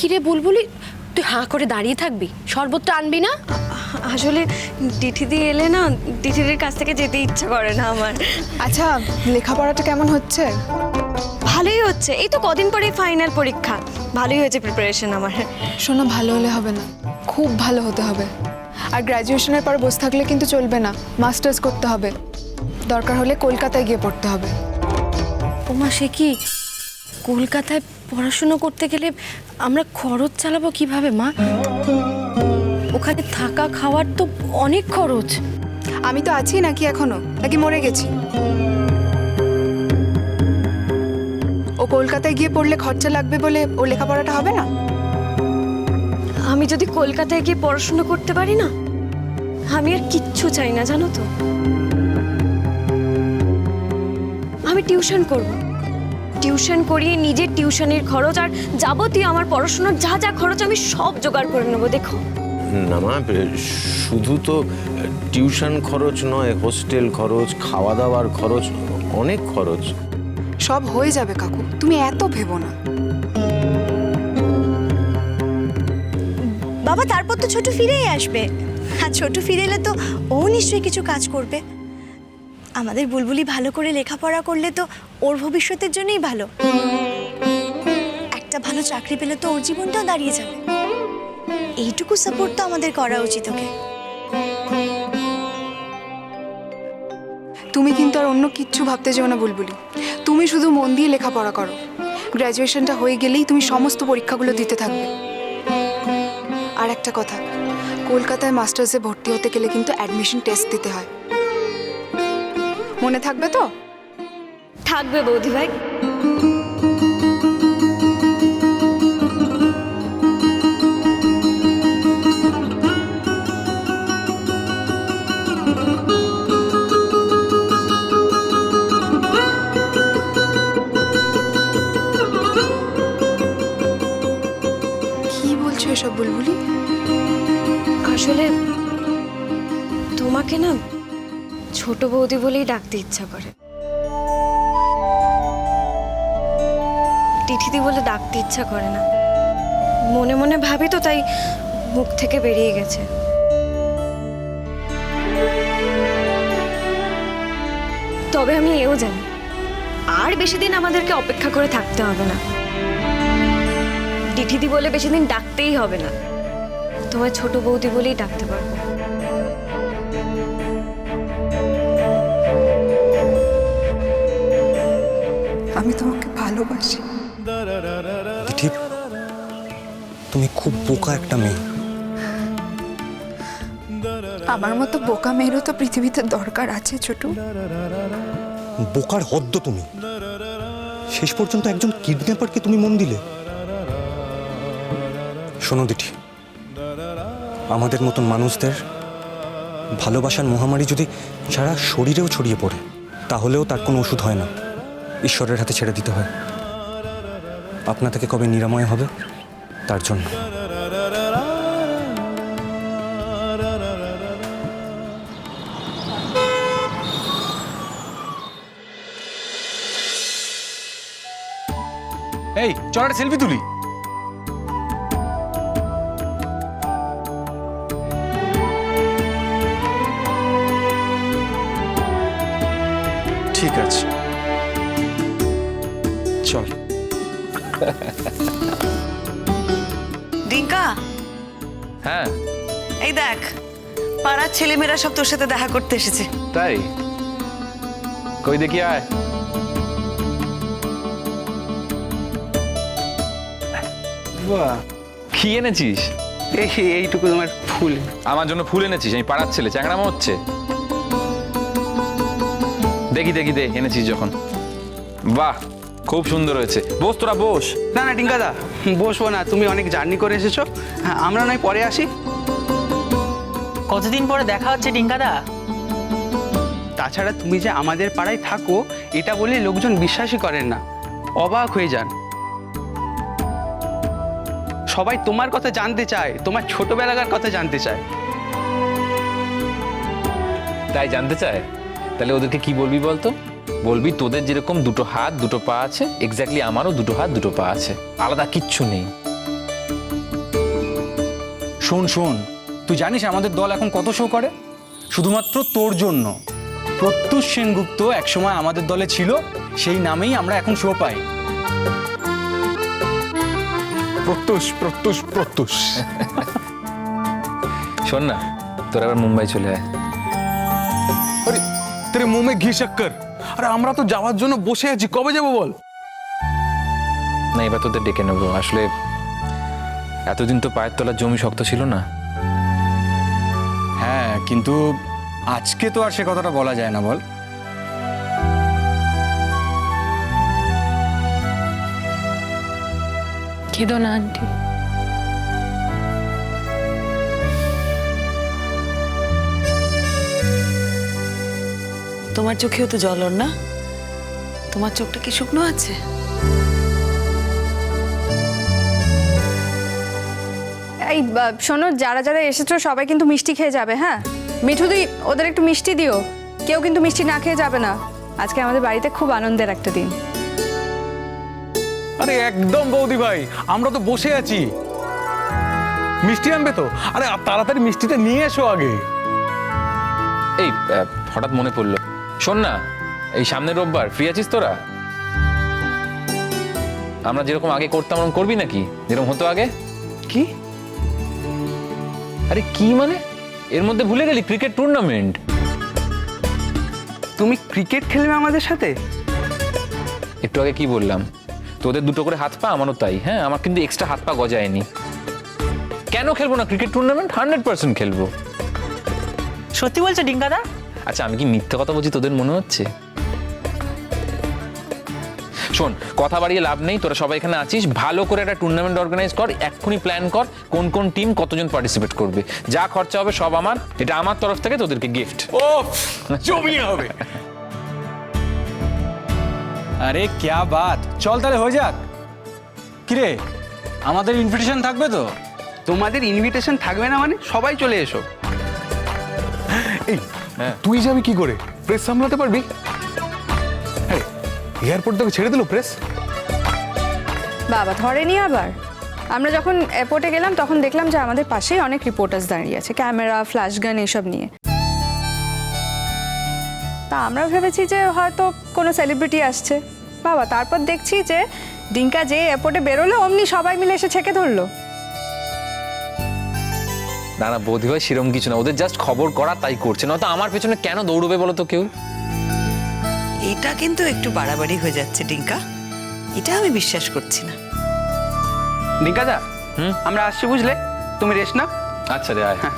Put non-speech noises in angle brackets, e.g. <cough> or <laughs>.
কিরে বুলবুলি তুই হাঁ করে দাঁড়িয়ে থাকবি শরবতটা আনবি না? আসলে দিঠিদি এলে না দিঠিদির কাছ থেকে যেতে ইচ্ছা করে না আমার। আচ্ছা লেখাপড়াটা কেমন হচ্ছে? ভালোই হচ্ছে এই তো কদিন পরে ফাইনাল পরীক্ষা। ভালোই হয়েছে প্রিপারেশন আমার। শোনো ভালো হলে হবে না খুব ভালো হতে হবে। আর গ্র্যাজুয়েশনের পর বসে থাকলে কিন্তু চলবে না মাস্টার্স করতে হবে। দরকার হলে কলকাতায় গিয়ে পড়তে হবে। ওমা সে কি? কলকাতায় পড়াশুনো করতে গেলে আমরা খরচ চালাবো কীভাবে মা? ওখানে থাকা খাওয়ার তো অনেক খরচ। আমি তো আছি নাকি এখনও? নাকি মরে গেছি? ও কলকাতায় গিয়ে পড়লে খরচা লাগবে বলে ওর লেখাপড়াটা হবে না? আমি যদি কলকাতায় গিয়ে পড়াশোনা করতে পারি না আমি আর কিচ্ছু চাই না জানো তো। আমি টিউশন করব। টিউশন করিয়ে নিজের টিউশনের খরচ আর যাবতীয় আমার পড়াশোনার যা যা খরচ আমি সব জোগাড় করে নেব দেখো। না মা শুধু তো টিউশন খরচ নয় হোস্টেল খরচ খাওয়া দাওয়ার খরচ অনেক খরচ। সব হয়ে যাবে কাকু তুমি এত ভেবো না। বাবা তারপর তো ছোট ফিরেই আসবে। আর ছোট ফিরে এলে তো ও নিশ্চয়ই কিছু কাজ করবে। আমাদের বুলবুলি ভালো করে লেখাপড়া করলে তো ওর ভবিষ্যতের জন্যই ভালো। একটা ভালো চাকরি পেলে তো ওর জীবনটাও দাঁড়িয়ে যাবে। এইটুকু সাপোর্ট তো আমাদের করা উচিত ওকে। তুমি কিন্তু আর অন্য কিচ্ছু ভাবতে যেও না, বুলবুলি। তুমি শুধু মন দিয়ে লেখাপড়া করো। গ্র্যাজুয়েশনটা হয়ে গেলেই তুমি সমস্ত পরীক্ষাগুলো দিতে থাকবে। আর একটা কথা, কলকাতায় মাস্টার্সে ভর্তি হতে গেলে কিন্তু অ্যাডমিশন টেস্ট দিতে হয়। মনে থাকবে তো? থাকবে বৌদি ভাই। বলছো এসব বুলবুলি? আসলে তোমাকে না ছোট বৌদি বলেই ডাকতে ইচ্ছা করে। তিথিদি বলে ডাকতে ইচ্ছা করে না। মনে মনে ভাবি তো, তাই মুখ থেকে বেরিয়ে গেছে। তবে আমি এও জানি, আর বেশি দিন আমাদেরকে অপেক্ষা করে থাকতে হবে না। ডিঠিদি বলে বেশি দিন ডাকতেই হবে না। তোমায় ছোট বৌদি বলেই ডাকতে পারব। আমি তোমাকে ভালোবাসি। তুমি খুব বোকা একটা মেয়ে। আমার মতো বোকা মেয়েরও তো পৃথিবীতে দরকার আছে ছোট। বোকার হদ্দ তুমি। শেষ পর্যন্ত একজন কিডন্যাপারকে তুমি মন দিলে। শোনো দিঠি আমাদের মতন মানুষদের ভালোবাসার মহামারী যদি সারা শরীরেও ছড়িয়ে পড়ে তাহলেও তার কোনো ওষুধ হয় না। ঈশ্বরের হাতে ছেড়ে দিতে হয়। আপনা থেকে কবে নিরাময় হবে? তার জন্য। এই চল একটা সেলফি তুলি। ঠিক আছে। চল। ডিঙ্কা হ্যাঁ। এই দেখ পাড়ার ছেলেমেয়েরা সব তোর সাথে দেখা করতে এসেছে। তাই? কই দেখি আয়। বাহ। কি এনেছিস? এই এইটুকু তোমার ফুল। আমার জন্য ফুল এনেছিস? আমি পাড়ার ছেলে চ্যাংড়ামো হচ্ছে। দেখি দেখি দে এনেছিস যখন। বাহ। খুব সুন্দর হয়েছে। বস তোরা বস। না না টিঙ্কাদা বসবো না তুমি অনেক জার্নি করে এসেছ। হ্যাঁ, আমরা নয় পরে আসি। কতদিন পরে দেখা হচ্ছে ডিঙ্কাদা তাছাড়া তুমি যে আমাদের পাড়ায় থাকো এটা বলে লোকজন বিশ্বাসই করেন না। অবাক হয়ে যান। সবাই তোমার কথা জানতে চায় তোমার ছোটবেলাকার কথা জানতে চায়। তাই জানতে চায়? তাহলে ওদেরকে কি বলবি বলতো? বলবি তোদের যেরকম দুটো হাত দুটো পা আছে এক্স্যাক্টলি আমারও দুটো হাত দুটো পা আছে। আলাদা কিচ্ছু নেই। শোন শোন তুই জানিস আমাদের দল এখন কত শো করে? শুধুমাত্র তোর জন্য। প্রত্যুষ সেনগুপ্ত একসময় আমাদের দলে ছিল সেই নামেই আমরা এখন শো পাই। প্রত্যুষ প্রত্যুষ প্রত্যুষ। <laughs> শোন না তোর আবার মুম্বাই চলে আয়। আরে তেরে মুমে ঘি শক্কর। আরে আমরা তো যাওয়ার জন্য বসে আছি কবে যাব বল? না এবার তোদের ডেকে নেব। আসলে এতদিন তো পায়ের তলার জমি শক্ত ছিল না। হ্যাঁ কিন্তু আজকে তো আর সে কথাটা বলা যায় না বল। খেদো না আন্টি। তোমার চোখেও তো জল ওর না? তোমার চোখটা কি শুকনো আছে? এই বা- শোনো যারা যারা এসেছ সবাই কিন্তু মিষ্টি খেয়ে যাবে হ্যাঁ? মিঠু দি ওদের একটু মিষ্টি দিও। কেউ কিন্তু মিষ্টি না খেয়ে যাবে না। আজকে আমাদের বাড়িতে খুব আনন্দের একটা দিন। আরে একদম বৌদি ভাই আমরা তো বসে আছি। মিষ্টি আনবে তো? আরে তাড়াতাড়ি মিষ্টিটা নিয়ে এসো আগে। এই আহ, হঠাৎ মনে পড়ল। শোন না এই সামনের রোববার ফ্রি আছিস তোরা? আমরা যেরকম আগে করতাম ওরকম করবি নাকি? যেরকম হতো আগে? কি? আরে কি মানে? এর মধ্যে ভুলে গেলি ক্রিকেট টুর্নামেন্ট তুমি ক্রিকেট খেলবে আমাদের সাথে? একটু আগে কি বললাম? তোদের দুটো করে হাত পা আমারও তাই হ্যাঁ? আমার কিন্তু এক্সট্রা হাত পা গজায়নি। কেন খেলব না ক্রিকেট টুর্নামেন্ট হান্ড্রেড পার্সেন্ট খেলব। সত্যি বলছো ডিঙ্গাদা আচ্ছা আমি কি মিথ্যে কথা বলছি? তোদের মনে হচ্ছে? শোন কথা বাড়িয়ে লাভ নেই তোরা সবাই এখানে আছিস। ভালো করে একটা টুর্নামেন্ট অর্গানাইজ কর এক্ষুনি প্ল্যান কর কোন কোন টিম কতজন পার্টিসিপেট করবে। যা খরচা হবে সব আমার এটা আমার তরফ থেকে তোদেরকে গিফট ও জমিয়ে হবে। আরে ক্যা বাত? চল তাহলে হয়ে যাক। কিরে আমাদের ইনভিটেশন থাকবে তো? তোমাদের ইনভিটেশন থাকবে না মানে সবাই চলে এসো। এই তুই যাবি কি করে? প্রেস সামলাতে পারবি? এয়ারপোর্ট তোকে ছেড়ে দিল প্রেস বাবা ধরেনি আবার। আমরা যখন এয়ারপোর্টে গেলাম তখন দেখলাম যে আমাদের পাশেই অনেক রিপোর্টার্স দাঁড়িয়ে আছে ক্যামেরা ফ্ল্যাশ গান এসব নিয়ে। তা আমরা ভেবেছি যে হয়তো কোনো সেলিব্রিটি আসছে। বাবা তারপর দেখছি যে ডিঙ্কা যে এয়ারপোর্টে বেরোলো অমনি সবাই মিলে এসে ছেঁকে ধরলো। না না বোধ হয় সেরকম কিছু না। ওদের জাস্ট খবর করা তাই করছে। নয়তো আমার পেছনে কেন দৌড়বে বলো তো কেউ? এটা কিন্তু একটু বাড়াবাড়ি হয়ে যাচ্ছে ডিঙ্কা। এটা আমি বিশ্বাস করছি না। ডিঙ্কা দা হুম? আমরা আসছি বুঝলে? তুমি রেস না আচ্ছা রে আয়। হ্যাঁ।